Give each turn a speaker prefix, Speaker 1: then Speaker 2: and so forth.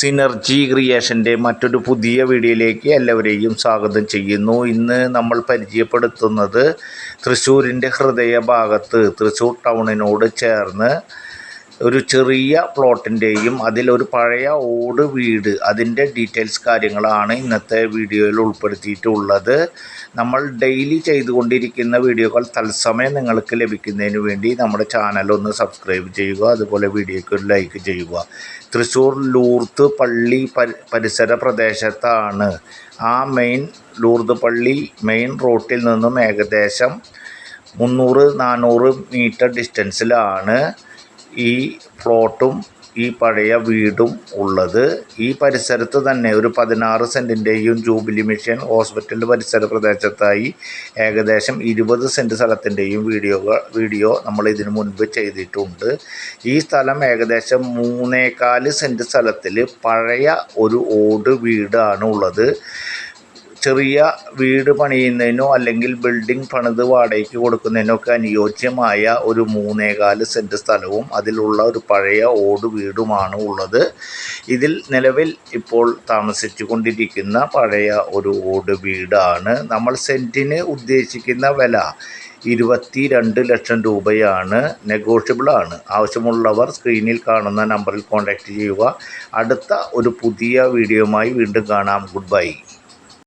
Speaker 1: Synergy ക്രിയേഷന്റെ മറ്റൊരു പുതിയ വീഡിയോയിലേക്ക് എല്ലാവരെയും സ്വാഗതം ചെയ്യുന്നു. ഇന്ന് നമ്മൾ പരിചയപ്പെടുത്തുന്നത് തൃശ്ശൂരിന്റെ ഹൃദയഭാഗത്ത് തൃശ്ശൂർ ടൗണിനോട് ചേർന്ന് ഒരു ചെറിയ പ്ലോട്ടിന്റെയും അതിലൊരു പഴയ ഓട് വീട്. അതിന്റെ ഡീറ്റെയിൽസ് കാര്യങ്ങളാണ് ഇന്നത്തെ വീഡിയോയിൽ ഉൾപ്പെടുത്തിയിട്ടുള്ളത്. നമ്മൾ ഡെയിലി ചെയ്തുകൊണ്ടിരിക്കുന്ന വീഡിയോകൾ തത്സമയം നിങ്ങൾക്ക് ലഭിക്കുന്നതിന് വേണ്ടി നമ്മുടെ ചാനൽ ഒന്ന് സബ്സ്ക്രൈബ് ചെയ്യുക അതുപോലെ വീഡിയോയ്ക്ക് ഒരു ലൈക്ക് ചെയ്യുക. തൃശ്ശൂർ ലൂർത്ത് പള്ളി പരിസര പ്രദേശത്താണ്. ആ മെയിൻ ലൂർത്ത് പള്ളി മെയിൻ റോട്ടിൽ നിന്നും ഏകദേശം മുന്നൂറ് നാനൂറ് മീറ്റർ ഡിസ്റ്റൻസിലാണ്. ഈ പ്ലോട്ടും ഈ പഴയ വീടും ഉള്ളത്. ഈ പരിസരത്ത് തന്നെ ഒരു പതിനാറ് സെന്റിന്റെയും ജൂബിലി മിഷൻ ഹോസ്പിറ്റൽ പരിസര പ്രദേശത്തായി ഏകദേശം ഇരുപത് സെന്റ് സ്ഥലത്തിന്റെയും വീഡിയോകൾ വീഡിയോ നമ്മൾ ഇതിനു മുൻപ് ചെയ്തിട്ടുണ്ട്. ഈ സ്ഥലം ഏകദേശം മൂന്നേകാൽ സെന്റ് സ്ഥലത്തിൽ പഴയ ഒരു ഓട് വീടാണ് ഉള്ളത്. ചെറിയ വീട് പണിയുന്നതിനോ അല്ലെങ്കിൽ ബിൽഡിംഗ് പണിത് വാടകയ്ക്ക് കൊടുക്കുന്നതിനോ ഒക്കെ അനുയോജ്യമായ ഒരു മൂന്നേകാൽ സെന്റ് സ്ഥലവും അതിലുള്ള ഒരു പഴയ ഓട് വീടുമാണ് ഉള്ളത്. ഇതിൽ നിലവിൽ ഇപ്പോൾ താമസിച്ചു കൊണ്ടിരിക്കുന്ന പഴയ ഒരു ഓട് വീടാണ്. നമ്മൾ സെന്റിന് ഉദ്ദേശിക്കുന്ന വില ഇരുപത്തി രണ്ട് ലക്ഷം രൂപയാണ്. നെഗോഷ്യബിൾ ആണ്. ആവശ്യമുള്ളവർ സ്ക്രീനിൽ കാണുന്ന നമ്പറിൽ കോൺടാക്റ്റ് ചെയ്യുക. അടുത്ത ഒരു പുതിയ വീഡിയോയുമായി വീണ്ടും കാണാം. Good bye